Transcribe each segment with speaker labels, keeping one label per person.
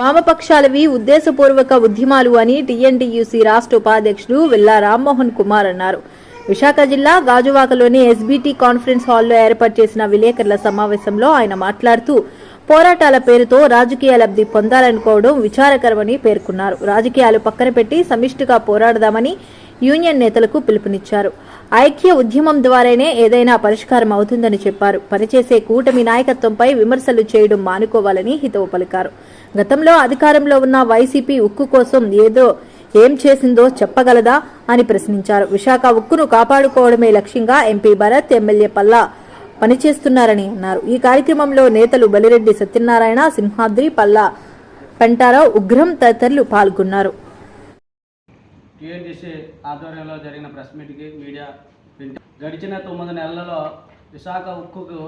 Speaker 1: వామపక్షాలవి ఉద్దేశపూర్వక ఉద్యమాలు అని టీఎన్టీయూసీ రాష్ట్ర ఉపాధ్యక్షుడు విల్లా రామ్మోహన్ కుమార్ అన్నారు. విశాఖ జిల్లా గాజువాకలోని ఎస్బీటీ కాన్ఫరెన్స్ హాల్లో ఏర్పాటు చేసిన విలేకరుల సమావేశంలో ఆయన మాట్లాడుతూ పోరాటాల పేరుతో రాజకీయ లబ్ధి పొందాలనుకోవడం విచారకరమని పేర్కొన్నారు. రాజకీయాలు పక్కన పెట్టి సమిష్టిగా పోరాడదామని యూనియన్ నేతలకు పిలుపునిచ్చారు. ఐక్య ఉద్యమం ద్వారానే ఏదైనా పరిష్కారం అవుతుందని చెప్పారు. పనిచేసే కూటమి నాయకత్వంపై విమర్శలు చేయడం మానుకోవాలని హితవు పలికారు. గతంలో అధికారంలో ఉన్న వైసీపీ ఉక్కు కోసం ఏదో ఏం చేసిందో చెప్పగలదా అని ప్రశ్నించారు. విశాఖ ఉక్కును కాపాడుకోవడమే లక్ష్యంగా ఎంపీ భరత్ ఎమ్మెల్యే పల్లా పనిచేస్తున్నారని అన్నారు. ఈ కార్యక్రమంలో నేతలు బలిరెడ్డి సత్యనారాయణ సింహాద్రి పల్లా పెంటారావు ఉగ్రం తదితరులు పాల్గొన్నారు.
Speaker 2: టీఎన్టీసీ ఆధ్వర్యంలో జరిగిన ప్రెస్ మీట్కి మీడియా గడిచిన తొమ్మిది నెలలలో విశాఖ ఉక్కుకు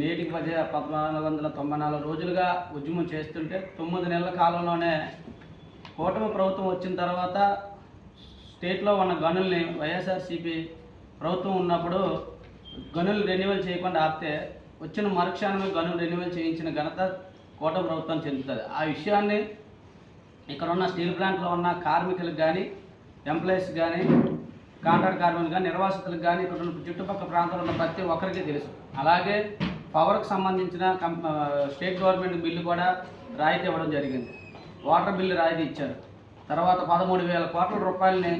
Speaker 2: నేటికి మధ్య పద్నాలుగు వందల తొంభై నాలుగు రోజులుగా ఉద్యమం చేస్తుంటే తొమ్మిది నెలల కాలంలోనే కూటమి ప్రభుత్వం వచ్చిన తర్వాత స్టేట్లో ఉన్న గనుల్ని వైఎస్ఆర్సీపీ ప్రభుత్వం ఉన్నప్పుడు గనులు రెన్యువల్ చేయకుండా ఆపితే వచ్చిన మరుక్షణమే గనులు రెన్యువల్ చేయించిన ఘనత కూటమి ప్రభుత్వం చెందుతుంది. ఆ విషయాన్ని ఇక్కడ ఉన్న స్టీల్ ప్లాంట్లో ఉన్న కార్మికులకు కానీ ఎంప్లాయీస్ కానీ కాంట్రాక్ట్ కార్మికులు కానీ నిర్వాసితులకు కానీ ఇక్కడ ఉన్న చుట్టుపక్కల ప్రాంతంలో ఉన్న ప్రతి ఒక్కరికి తెలుసు. అలాగే పవర్కి సంబంధించిన స్టేట్ గవర్నమెంట్ బిల్లు కూడా రాయితీ ఇవ్వడం జరిగింది. వాటర్ బిల్లు రాయితీ ఇచ్చారు. తర్వాత పదమూడు వేల కోట్ల రూపాయలని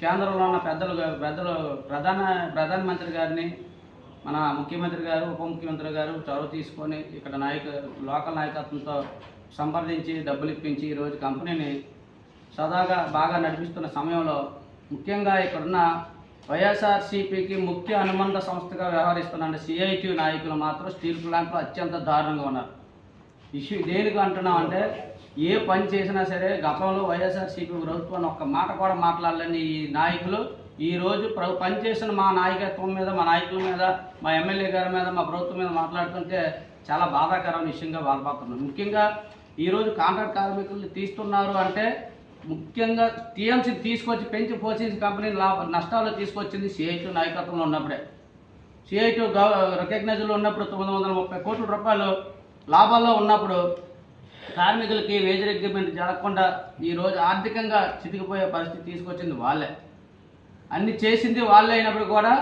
Speaker 2: కేంద్రంలో ఉన్న పెద్దలు పెద్దలు ప్రధాన ప్రధానమంత్రి గారిని మన ముఖ్యమంత్రి గారు ఉప ముఖ్యమంత్రి గారు చొరవ తీసుకొని ఇక్కడ నాయక లోకల్ నాయకత్వంతో సంప్రదించి డబ్బులు ఇప్పించి ఈరోజు కంపెనీని సదాగా బాగా నడిపిస్తున్న సమయంలో ముఖ్యంగా ఇక్కడున్న వైఎస్ఆర్సీపీకి ముఖ్య అనుబంధ సంస్థగా వ్యవహరిస్తున్న సిఐటి నాయకులు మాత్రం స్టీల్ ప్లాంట్లో అత్యంత దారుణంగా ఉన్నారు. ఇష్యూ దేనికి అంటున్నాం అంటే ఏ పని చేసినా సరే గతంలో వైఎస్ఆర్సీపీ ప్రభుత్వాన్ని ఒక్క మాట కూడా మాట్లాడలేని ఈ నాయకులు ఈరోజు ప్రభు పనిచేసిన పని చేసిన మా నాయకత్వం మీద మా నాయకుల మీద మా ఎమ్మెల్యే గారి మీద మా ప్రభుత్వం మీద మాట్లాడుతుంటే చాలా బాధాకరమైన విషయంగా బాధపడుతున్నాం ముఖ్యంగా ఈరోజు కాంట్రాక్ట్ కార్మికులు తీస్తున్నారు అంటే ముఖ్యంగా టీఎంసీ తీసుకొచ్చి పెంచి పోషించి కంపెనీ లాభ నష్టాలు తీసుకొచ్చింది సిఐటి నాయకత్వంలో ఉన్నప్పుడే. సిఐటి రికగ్నైజ్లో ఉన్నప్పుడు తొమ్మిది వందల ముప్పై కోట్ల రూపాయలు లాభాల్లో ఉన్నప్పుడు కార్మికులకి వేజ్ అగ్రిమెంట్ జరగకుండా ఈరోజు ఆర్థికంగా చితికిపోయే పరిస్థితి తీసుకొచ్చింది వాళ్ళే. అన్ని చేసింది వాళ్ళే అయినప్పుడు కూడా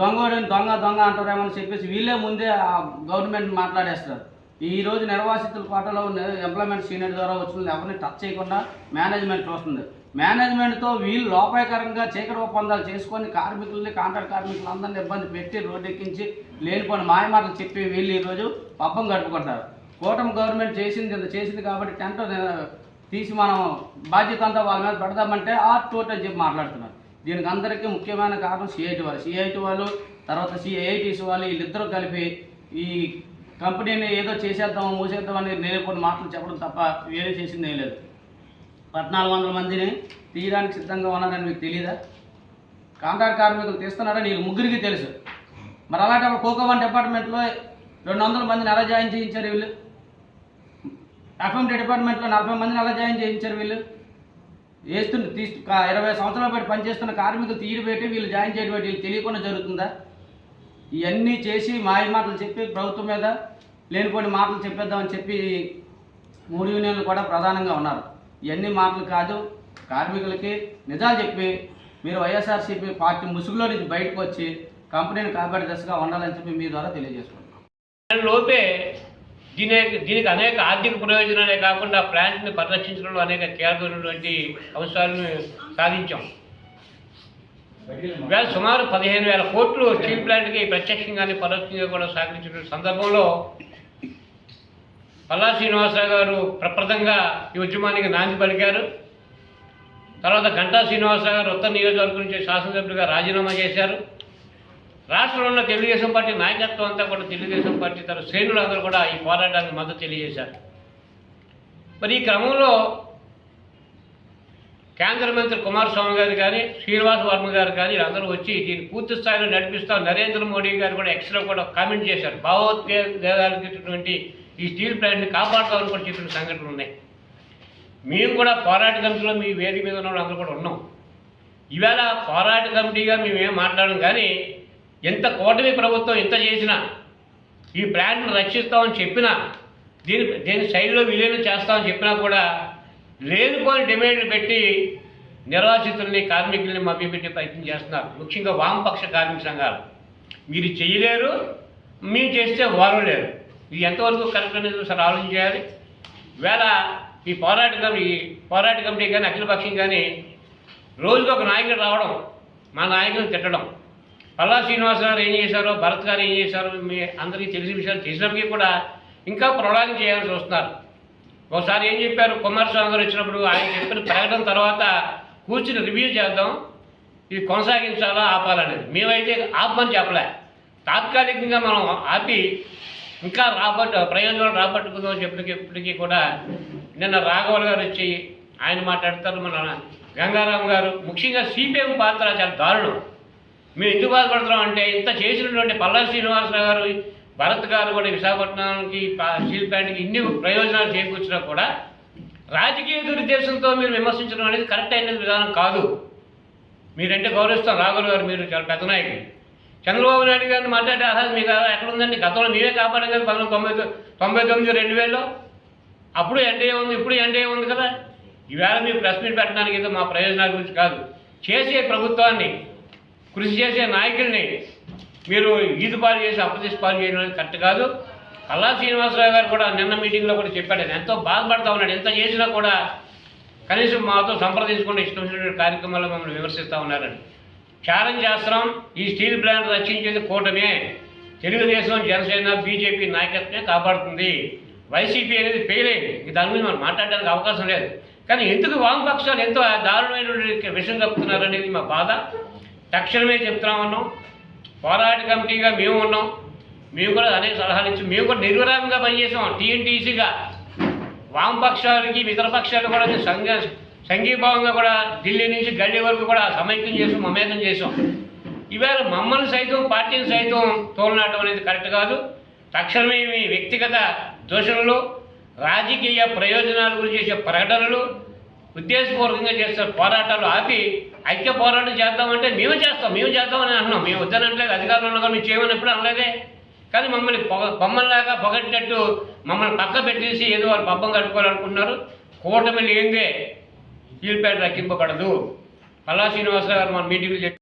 Speaker 2: దొంగ దొంగ దొంగ అంటారేమో అని చెప్పేసి వీళ్ళే ముందే ఆ గవర్నమెంట్ మాట్లాడేస్తారు. ఈ రోజు నిర్వాసితుల కోటలో ఎంప్లాయ్మెంట్ సీనియర్ ద్వారా వచ్చిన ఎవరిని టచ్ చేయకుండా మేనేజ్మెంట్ చూస్తుంది మేనేజ్మెంట్తో వీళ్ళు లోపాయకరంగా చీకటి ఒప్పందాలు చేసుకొని కార్మికుల్ని కాంట్రాక్ట్ కార్మికులందరినీ ఇబ్బంది పెట్టి రోడ్డెక్కించి లేనిపోయిన మాయమాటలు చెప్పి వీళ్ళు ఈరోజు పబ్బం గడుపుకుంటారు. కూటమి గవర్నమెంట్ చేసింది ఇంత చేసింది కాబట్టి టెంట్ తీసి మనం బాధ్యత అంతా వాళ్ళ మీద పెడదామంటే ఆ టోట్ అని చెప్పి మాట్లాడుతున్నారు. దీనికి అందరికీ ముఖ్యమైన కారణం సిఐటి వాళ్ళు. సిఐటి వాళ్ళు తర్వాత సిఐటీసీ వాళ్ళు వీళ్ళిద్దరూ కలిపి ఈ కంపెనీని ఏదో చేసేద్దాం మూసేద్దామని కొన్ని మాటలు చెప్పడం తప్ప వేరే చేసింది ఏం లేదు. పద్నాలుగు వందల మందిని తీయడానికి సిద్ధంగా ఉన్నారని మీకు తెలియదా కాంట్రాక్ట్ కార్మికులు తీస్తున్నారని నీకు ముగ్గురికి తెలుసు. మరి అలాంటప్పుడు కోకో వన్ డిపార్ట్మెంట్లో రెండు వందల మందిని ఎలా జాయిన్ చేయించారు వీళ్ళు? ఎఫ్ఎండి డిపార్ట్మెంట్లో నలభై మందిని ఎలా జాయిన్ చేయించారు వీళ్ళు? వేస్తున్న తీసు ఇరవై సంవత్సరాల పాటు పనిచేస్తున్న కార్మికులు తీరు పెట్టి వీళ్ళు జాయిన్ చేయడం వీళ్ళు తెలియకుండా జరుగుతుందా? ఇవన్నీ చేసి మాయ మాటలు చెప్పి ప్రభుత్వం మీద లేనిపోయిన మాటలు చెప్పేద్దామని చెప్పి మూడు యూనియన్లు కూడా ప్రధానంగా ఉన్నారు. ఇవన్నీ మాటలు కాదు కార్మికులకి నిజాలు చెప్పి మీరు వైఎస్ఆర్సీపీ పార్టీ ముసుగులో నుంచి బయటకు వచ్చి కంపెనీని కాపాడే దశగా ఉండాలని చెప్పి మీ ద్వారా తెలియజేసుకుంటున్నాం.
Speaker 3: లోపే దీని దీనికి అనేక ఆర్థిక ప్రయోజనాలే కాకుండా ప్లాంట్ని పరిరక్షించడంలో అనేక కీలకమైనటువంటి అంశాలను సాధించాం. వేల సుమారు పదిహేను వేల కోట్లు స్టీల్ ప్లాంట్కి ప్రత్యక్షంగానే పరోక్షంగా కూడా సహకరించిన సందర్భంలో పల్లా శ్రీనివాసరావు గారు ప్రప్రదంగా ఈ ఉద్యమానికి నాంది పలికారు. తర్వాత గంటా శ్రీనివాసరావు గారు ఉత్తర నియోజకవర్గం నుంచి శాసనసభ్యులుగా రాజీనామా చేశారు. రాష్ట్రంలో ఉన్న తెలుగుదేశం పార్టీ నాయకత్వం అంతా కూడా తెలుగుదేశం పార్టీ తన శ్రేణులందరూ కూడా ఈ పోరాటానికి మద్దతు తెలియజేశారు. మరి ఈ క్రమంలో కేంద్ర మంత్రి కుమారస్వామి గారు కానీ శ్రీనివాస్ వర్మ గారు కానీ వీళ్ళందరూ వచ్చి దీన్ని పూర్తి స్థాయిలో నడిపిస్తాం. నరేంద్ర మోడీ గారు కూడా ఎక్స్లో కూడా కామెంట్ చేశారు. భావోద్వేగాలకి ఈ స్టీల్ ప్లాంట్ని కాపాడుతామని కూడా చెప్పిన సంఘటనలు ఉన్నాయి. మేము కూడా పోరాట కమిటీలో మీ వేదిక మీద ఉన్న వాళ్ళందరూ కూడా ఉన్నాం. ఈవేళ పోరాట కమిటీగా మేము ఏం మాట్లాడడం కానీ ఎంత కూటమి ప్రభుత్వం ఎంత చేసినా ఈ ప్లాంట్ను రక్షిస్తామని చెప్పినా దీని దీని శైలిలో విలీనం చేస్తామని చెప్పినా కూడా లేనిపోని డిమాండ్లు పెట్టి నిర్వాసితుల్ని కార్మికుల్ని మభ్యపెట్టే ప్రయత్నం చేస్తున్నారు. ముఖ్యంగా వామపక్ష కార్మిక సంఘాలు. మీరు చేయలేరు మేము చేస్తే వారు లేరు. ఇది ఎంతవరకు కరెక్ట్ అనేది ఒకసారి ఆలోచించాలి వేళ ఈ పోరాట కమిటీ ఈ పోరాట కమిటీ కానీ అఖిలపక్షం కానీ రోజుకు ఒక నాయకుడు రావడం మా నాయకులను తిట్టడం. పల్లా శ్రీనివాస గారు ఏం చేశారో భరత్ గారు ఏం చేశారో మీ అందరికీ తెలిసిన విషయాలు చేసినప్పటికీ కూడా ఇంకా ప్రొలాంగ్ చేయాల్సి వస్తున్నారు. ఒకసారి ఏం చెప్పారు? కుమారస్వామి గారు వచ్చినప్పుడు ఆయన చెప్పిన ప్రకటన తర్వాత కూర్చుని రివ్యూ చేద్దాం. ఇది కొనసాగించాలా ఆపాలనేది. మేమైతే ఆపమని చెప్పలే. తాత్కాలికంగా మనం ఆపి ఇంకా రాబట్టు ప్రయోజనం రాబట్టుకుందాం చెప్పినప్పటికీ కూడా నిన్న రాఘవల్ గారు వచ్చి ఆయన మాట్లాడతారు. మన గంగారాం గారు. ముఖ్యంగా సిపిఎం పాత్ర చాలా దారుణం. మేము ఎందుకు బాధపడుతున్నాం అంటే ఇంత చేసినటువంటి పల్లా శ్రీనివాసరావు గారు భరత్ గారు కూడా విశాఖపట్నానికి స్టీల్ ప్లాంట్కి ఇన్ని ప్రయోజనాలు చేకూర్చినా కూడా రాజకీయ దురుద్దేశంతో మీరు విమర్శించడం అనేది కరెక్ట్ అయిన విధానం కాదు. మీరంటే గౌరవిస్తాం. రాఘుల్ గారు మీరు చాలా పెద్ద నాయకులు. చంద్రబాబు నాయుడు గారిని మాట్లాడే అర్హత మీకు ఎక్కడ ఉందండి గతంలో మీరే కాపాడాం కదా పంతొమ్మిది తొంభై తొంభై తొమ్మిది రెండు వేలలో. అప్పుడు ఎన్డీఏ ఉంది ఇప్పుడు ఎన్డీఏ ఉంది కదా. ఈవేళ మీరు ప్రెస్ మీట్ పెట్టడానికి ఏదో మా ప్రయోజనాల గురించి కాదు. చేసే ప్రభుత్వాన్ని కృషి చేసే నాయకుల్ని మీరు ఈదు పాలు చేసి అప్రదిష్ట పాలు చేయడం అనేది కరెక్ట్ కాదు. కల్లా శ్రీనివాసరావు గారు కూడా నిన్న మీటింగ్లో కూడా చెప్పాడు. ఎంతో బాధపడతా ఉన్నాడు. ఎంత చేసినా కూడా కనీసం మాతో సంప్రదించకుండా ఇష్టం వచ్చినటువంటి కార్యక్రమాల్లో మమ్మల్ని విమర్శిస్తూ ఉన్నారని. ఛాలెంజ్ చేస్తున్నాం. ఈ స్టీల్ ప్లాంట్ రక్షించేది కూటమే. తెలుగుదేశం జనసేన బీజేపీ నాయకత్వమే కాపాడుతుంది. వైసీపీ అనేది ఫెయిల్ అయింది. దాని మీద మనం మాట్లాడడానికి అవకాశం లేదు. కానీ ఎందుకు వామపక్షాలు ఎంతో దారుణమైనటువంటి విషయం చెప్తున్నారు అనేది మా బాధ. తక్షణమే చెప్తున్నాం పోరాట కమిటీగా మేము ఉన్నాం. మేము కూడా అనేక సలహాలు ఇచ్చి మేము కూడా నిర్విరామంగా పనిచేసాం. టీఎన్టీసీగా. వామపక్షాలకి ఇతర పక్షాలు కూడా సంఘ సంఘీభావంగా కూడా ఢిల్లీ నుంచి గల్లీ వరకు కూడా సమైక్యం చేసాం మమేకం చేసాం. ఈవేళ మమ్మల్ని సైతం పార్టీని సైతం తోలనాటం అనేది కరెక్ట్ కాదు. తక్షణమే మీ వ్యక్తిగత దోషణలు రాజకీయ ప్రయోజనాల గురించి చేసే ప్రకటనలు ఉద్దేశపూర్వకంగా చేసే పోరాటాలు ఆపి ఐక్య పోరాటం చేద్దామంటే మేము చేస్తాం మేము చేద్దామని అంటున్నాం. మేము వద్దనట్లేదు అధికారులు ఉన్న మేము చేయమని ఎప్పుడు అనలేదే. కానీ మమ్మల్ని పొగ బొమ్మల్లాగా పొగట్టినట్టు మమ్మల్ని పక్క పెట్టేసి ఏదో వాళ్ళు పబ్బం కట్టుకోవాలనుకుంటున్నారు. కూటమి లేదే స్టీల్ ప్లాంట్ రక్షింపబడదు పల్లా శ్రీనివాసరావు గారు మన మీటింగ్లు చెప్పి